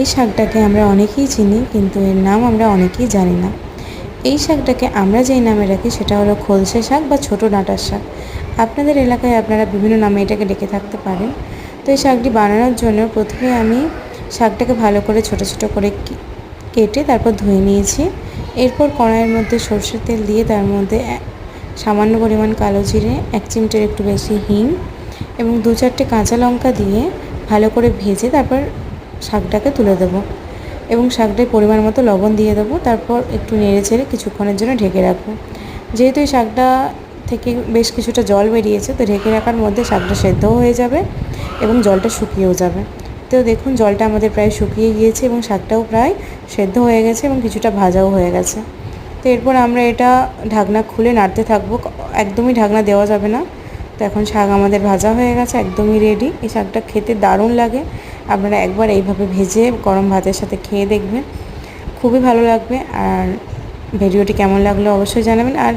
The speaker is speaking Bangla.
এই শাকটাকে আমরা অনেকেই চিনি, কিন্তু এর নাম আমরা অনেকেই জানি না। এই শাকটাকে আমরা যেই নামে রাখি সেটা হলো খলসে শাক বা ছোটো ডাঁটার শাক। আপনাদের এলাকায় আপনারা বিভিন্ন নামে এটাকে ডেকে থাকতে পারেন। তো এই শাকটি বানানোর জন্য প্রথমে আমি শাকটাকে ভালো করে ছোটো ছোটো করে কেটে তারপর ধুয়ে নিয়েছি। এরপর কড়াইয়ের মধ্যে সর্ষের তেল দিয়ে তার মধ্যে সামান্য পরিমাণ কালো জিরে, এক চিমটের একটু বেশি হিং এবং দু চারটে কাঁচা লঙ্কা দিয়ে ভালো করে ভেজে তারপর শাকটাকে তুলে দেবো এবং শাকটায় পরিমাণ মতো লবণ দিয়ে দেবো। তারপর একটু নেড়ে ছেড়ে কিছুক্ষণের জন্য ঢেকে রাখব। যেহেতু এই শাকটা থেকে বেশ কিছুটা জল বেরিয়েছে, তো ঢেকে রাখার মধ্যে শাকটা সেদ্ধও হয়ে যাবে এবং জলটা শুকিয়েও যাবে। তো দেখুন, জলটা আমাদের প্রায় শুকিয়ে গিয়েছে এবং শাকটাও প্রায় সেদ্ধ হয়ে গেছে এবং কিছুটা ভাজাও হয়ে গেছে। তো এরপর আমরা এটা ঢাকনা খুলে নাড়তে থাকব। একদমই ঢাকনা দেওয়া যাবে না। তো এখন শাক আমাদের ভাজা হয়ে গেছে, একদমই রেডি এই শাকটা খেতে দারুণ লাগে। আপনারা একবার এইভাবে ভেজে গরম ভাতের সাথে খেয়ে দেখবেন। খুবই ভালো লাগবে আর ভিডিওটি কেমন লাগল অবশ্যই জানাবেন আর